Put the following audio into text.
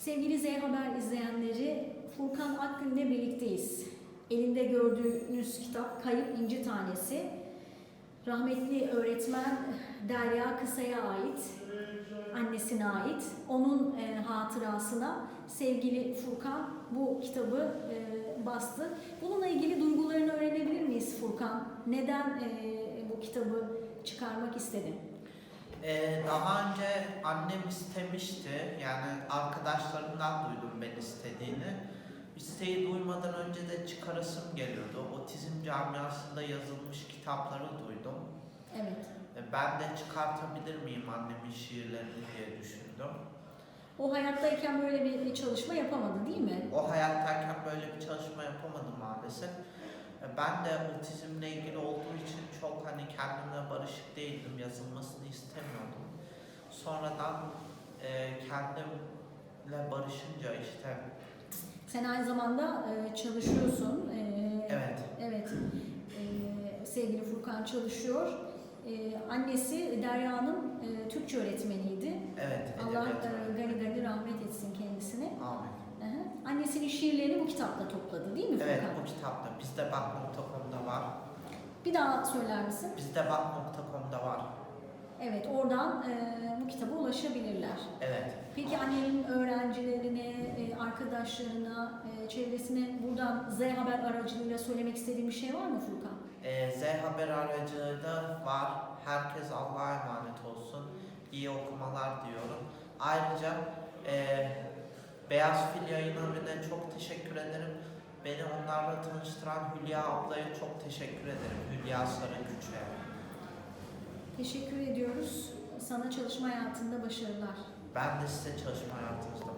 Sevgili Z Haber izleyenleri, Furkan Akgün'le birlikteyiz. Elinde gördüğünüz kitap Kayıp İnci Tanesi. Rahmetli öğretmen Derya Kısa'ya ait, annesine ait. Onun e, hatırasına sevgili Furkan bu kitabı e, bastı. Bununla ilgili duygularını öğrenebilir miyiz Furkan? Neden e, bu kitabı çıkarmak istedin? Ee, daha önce annem istemişti. Yani arkadaşlarımdan duydum ben istediğini. İsteği duymadan önce de çıkarasım geliyordu. Otizm camiasında yazılmış kitapları duydum. Evet. Ee, Ben de çıkartabilir miyim annemin şiirlerini diye düşündüm. O hayattayken böyle bir çalışma yapamadı değil mi? O hayattayken böyle bir çalışma yapamadım maalesef. Ben de otizmle ilgili olduğu için çok hani kendimle barışık değildim. Yazılmasını istemiyordum. Sonradan e, kendimle barışınca işte Sen aynı zamanda e, çalışıyorsun. E, evet Evet. E, sevgili Furkan çalışıyor. E, annesi Derya Hanım e, Türkçe öğretmeniydi. evet Annesinin şiirlerini bu kitapta topladı değil mi Furkan? Evet bu kitapta bizde bak.com'da var. Bir daha söyler misin? Bizde bak.com'da var. Evet, oradan e, bu kitaba ulaşabilirler. Evet. Peki annenin öğrencilerine, e, arkadaşlarına, e, çevresine buradan Z Haber aracılığıyla söylemek istediğin bir şey var mı Furkan? Ee, Z Haber aracılığı da var. Herkes Allah'a emanet olsun. İyi okumalar diyorum. Ayrıca e, Beyaz Fil yayın evine çok teşekkür ederim. Beni onlarla tanıştıran Hülya ablaya çok teşekkür ederim. Hülya Sarıküç'e. Teşekkür ediyoruz. Sana çalışma hayatında başarılar. Ben de size çalışma hayatınızda